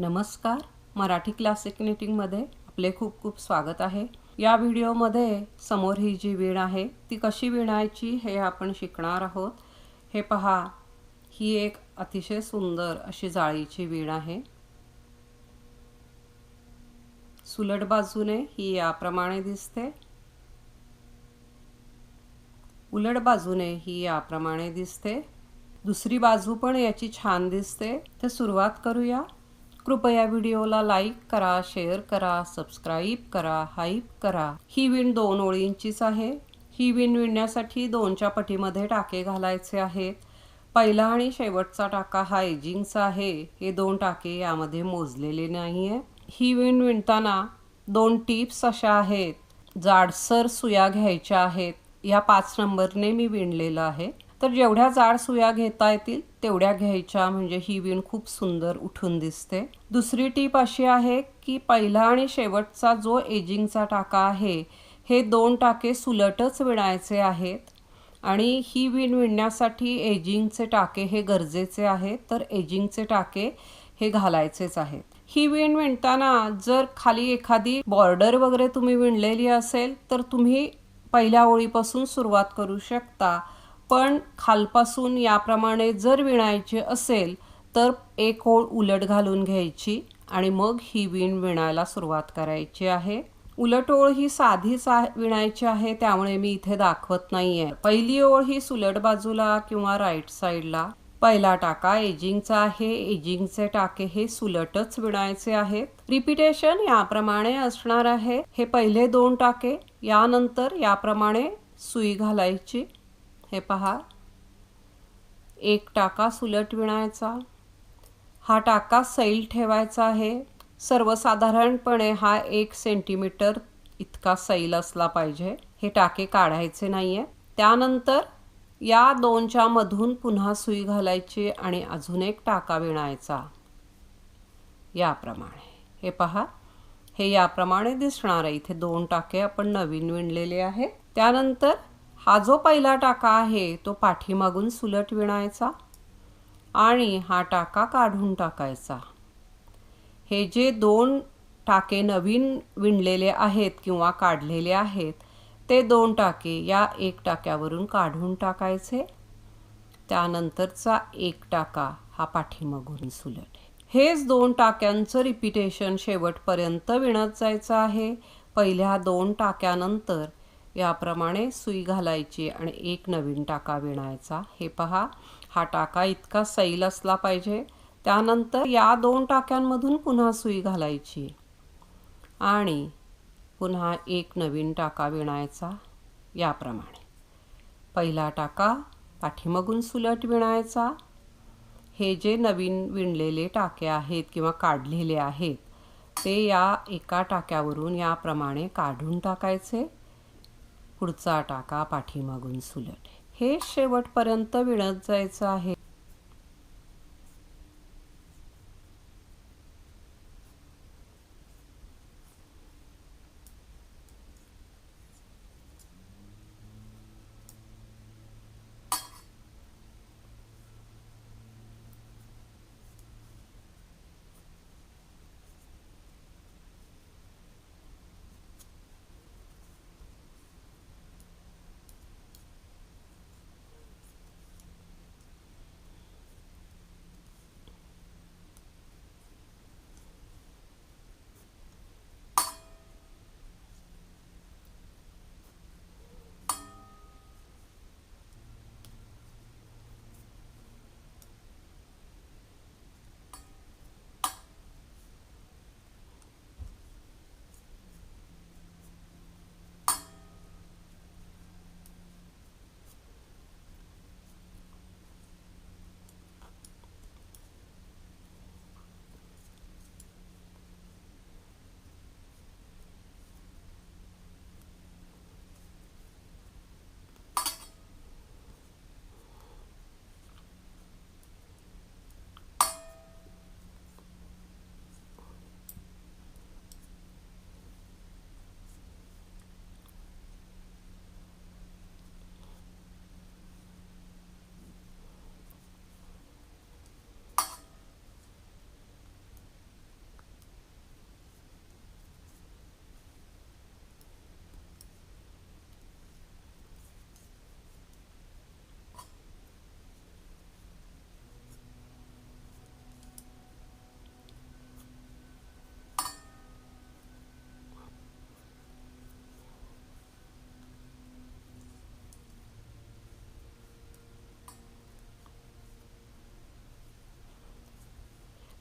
नमस्कार. मराठी क्लासिक निटिंगमध्ये आपले खूप खूप स्वागत आहे. या व्हिडिओमध्ये समोर ही जी वीण आहे ती कशी विणायची हे आपण शिकणार आहोत. हे पहा ही एक अतिशय सुंदर अशी जाळीची वीण आहे. सुलट बाजूने ही याप्रमाणे दिसते. उलट बाजूने ही याप्रमाणे दिसते. दुसरी बाजू पण याची छान दिसते. तर सुरुवात करूया. कृपया व्हिडिओला लाईक करा शेअर करा सबस्क्राईब करा हाईप करा. ही विण दोन ओळींचीच आहे. ही विण विणण्यासाठी दोनच्या पटीमध्ये टाके घालायचे आहेत पहिला आणि शेवटचा टाका हा एजिंगचा आहे. हे दोन टाके यामध्ये मोजलेले नाही आहे ही विण विणताना दोन टिप्स अशा आहेत. जाडसर सुया घ्यायच्या आहेत. या पाच नंबरने मी विणलेलं आहे. तर जेवढ्या जाड सुया घेता येतील तेवढ्या घ्यायच्या. म्हणजे ही विण खूप सुंदर उठून दिसते. दुसरी टीप अशी आहे की पहिला आणि शेवटचा जो एजिंगचा टाका आहे हे दोन टाके सुलटच विणायचे आहेत. आणि ही विण विणण्यासाठी एजिंगचे टाके हे गरजेचे आहेत तर एजिंगचे टाके हे घालायचेच आहेत. ही विण विणताना जर खाली एखादी बॉर्डर वगैरे तुम्ही विणलेली असेल तर तुम्ही पहिल्या ओळीपासून सुरुवात करू शकता. पण खालपासून याप्रमाणे जर विणायचे असेल तर एक ओळ उलट घालून घ्यायची आणि मग ही विण विणायला सुरुवात करायची आहे. उलट ओळ ही साधीच विणायची आहे त्यामुळे मी इथे दाखवत नाहीये. पहिली ओळ ही सुलट बाजूला किंवा राईट साईडला. पहिला टाका एजिंगचा आहे. एजिंगचे टाके हे सुलटच विणायचे आहेत. रिपिटेशन याप्रमाणे असणार आहे. हे पहिले दोन टाके यानंतर याप्रमाणे सुई घालायची. हे पहा. एक टाका सुलट विणायचा. हा टाका सैल ठेवायचा आहे. सर्वसाधारणपणे हा एक सेंटीमीटर इतका सैल असला पाहिजे. हे टाके काढायचे नाही आहे त्यानंतर या दोनच्या मधून पुन्हा सुई घालायची आणि अजून एक टाका विणायचा. याप्रमाणे. हे पहा. हे याप्रमाणे दिसणार आहे. इथे दोन टाके आपण नवीन विणलेले आहे त्यानंतर हा जो पहिला टाका आहे तो पाठीमागून सुलट विणायचा आणि हा टाका काढून टाकायचा. हे जे दोन टाके नवीन विणलेले आहेत किंवा काढलेले आहेत ते दोन टाके या एक टाक्यावरून काढून टाकायचे. त्यानंतरचा एक टाका हा पाठीमागून सुलट. हेच दोन टाक्यांचं रिपिटेशन शेवटपर्यंत विणत जायचं आहे. पहिल्या दोन टाक्यानंतर याप्रमाणे सुई घालायची आणि एक नवीन टाका विणायचा. हे पहा हा टाका इतका सैल असला पाहिजे. त्यानंतर या दोन टाक्यांमधून पुन्हा सुई घालायची. आणि पुन्हा एक नवीन टाका विणायचा याप्रमाणे. पहिला टाका पाठीमागून सुलट विणायचा. हे जे नवीन विणलेले टाके आहेत किंवा काढलेले आहेत ते या एका टाक्यावरून याप्रमाणे काढून टाकायचे. पुढचा टाका पाठीमागून सुलट. हे शेवटपर्यंत विणत जायचं आहे.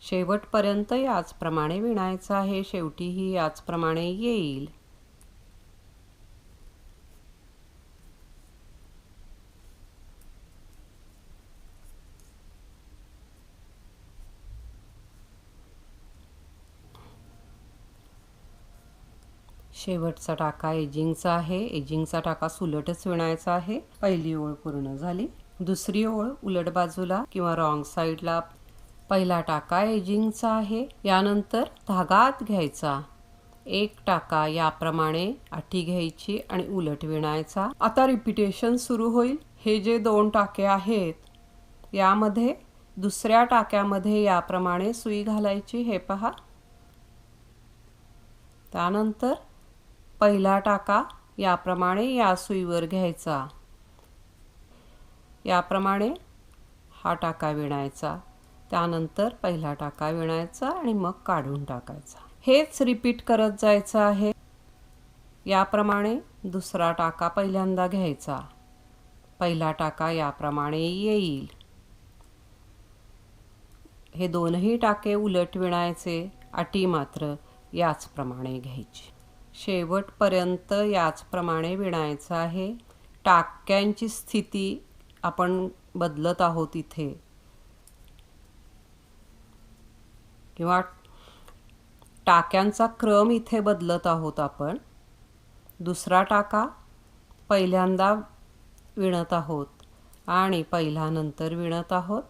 शेवटपर्यंत याचप्रमाणे विणायचं आहे. शेवटीही याचप्रमाणे येईल. शेवटचा टाका एजिंगचा आहे. एजिंगचा टाका सुलटच विणायचा आहे. पहिली ओळ पूर्ण झाली. दुसरी ओळ उलट बाजूला किंवा रॉंग साईडला पहिला टाका एजिंगचा आहे यानंतर धागा आत घ्यायचा. एक टाका याप्रमाणे आठी घ्यायची आणि उलट विणायचा. आता रिपिटेशन सुरू होईल. हे जे दोन टाके आहेत यामध्ये दुसऱ्या टाक्यामध्ये याप्रमाणे सुई घालायची हे पहा. त्यानंतर पहिला टाका याप्रमाणे या सुईवर घ्यायचा. याप्रमाणे हा टाका विणायचा. त्यानंतर पहिला टाका विणायचा आणि मग काढून टाकायचा. हेच रिपीट करत जायचं आहे. याप्रमाणे दुसरा टाका पहिल्यांदा घ्यायचा. पहिला टाका याप्रमाणे येईल. हे दोनही टाके उलट विणायचे अटी मात्र याचप्रमाणे घ्यायची. शेवटपर्यंत याचप्रमाणे विणायचं आहे. टाक्यांची स्थिती आपण बदलत आहोत इथे. किंवा टाक्यांचा क्रम इथे बदलत आहोत आपण. दुसरा टाका पहिल्यांदा विणत आहोत आणि पहिल्यानंतर विणत आहोत.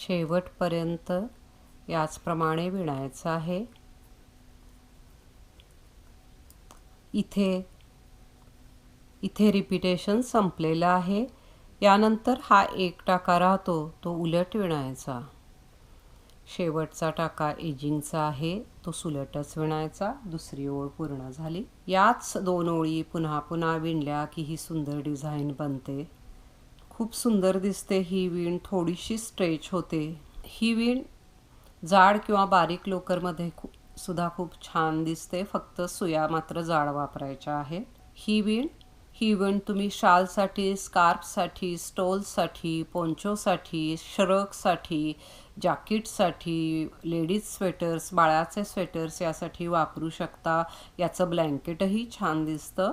शेवटपर्यंत याचप्रमाणे विणायचं आहे. इथे इथे रिपिटेशन संपलेलं आहे. यानंतर हा एक टाका राहतो तो उलट विणायचा. शेवटचा टाका एजिंगचा आहे तो सुलटच विणायचा. दुसरी ओळ पूर्ण झाली. याच दोन ओळी पुन्हा पुन्हा विणल्या की ही सुंदर डिझाईन बनते. खूप सुंदर दिसते ही वीण थोडीशी स्ट्रेच होते. ही वीण जाड किंवा बारीक लोकरमध्ये खूप सुद्धा खूप छान दिसते. फक्त सुया मात्र जाड वापरायच्या आहेत. ही वीण ही वीण तुम्ही शालसाठी स्कार्फसाठी स्टोल्ससाठी पोंचोसाठी श्रगसाठी जॅकेटसाठी लेडीज स्वेटर्स बाळाचे स्वेटर्स यासाठी वापरू शकता. याचं ब्लँकेटही छान दिसतं.